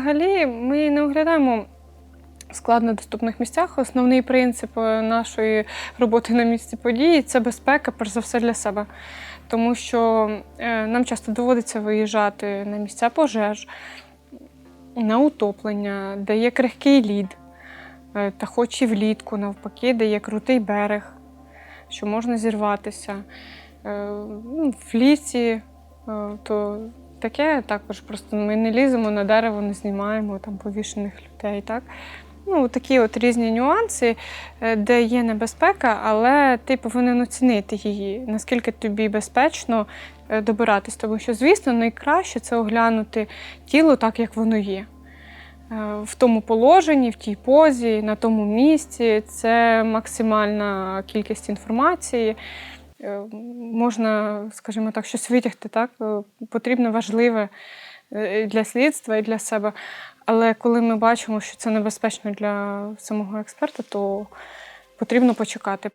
взагалі ми не оглядаємо в складнодоступних місцях. Основний принцип е, нашої роботи на місці події це безпека, перш за все для себе. Тому що е, нам часто доводиться виїжджати на місця пожеж, на утоплення, де є крихкий лід, е, та хоч і влітку, навпаки, де є крутий берег, що можна зірватися. Ну, В лісі, то таке також просто ми не ліземо на дерево, не знімаємо там повішених людей. Так? Ну, такі от різні нюанси, е, де є небезпека, але ти повинен оцінити її, наскільки тобі безпечно е, добиратись. Тому що, звісно, найкраще це оглянути тіло так, як воно є. Е, В тому положенні, в тій позі, на тому місці. Це максимальна кількість інформації. Е, Можна, скажімо так, щось витягти, так? Е, Потрібно важливе е, для слідства і для себе. Але коли ми бачимо, що це небезпечно для самого експерта, то потрібно почекати.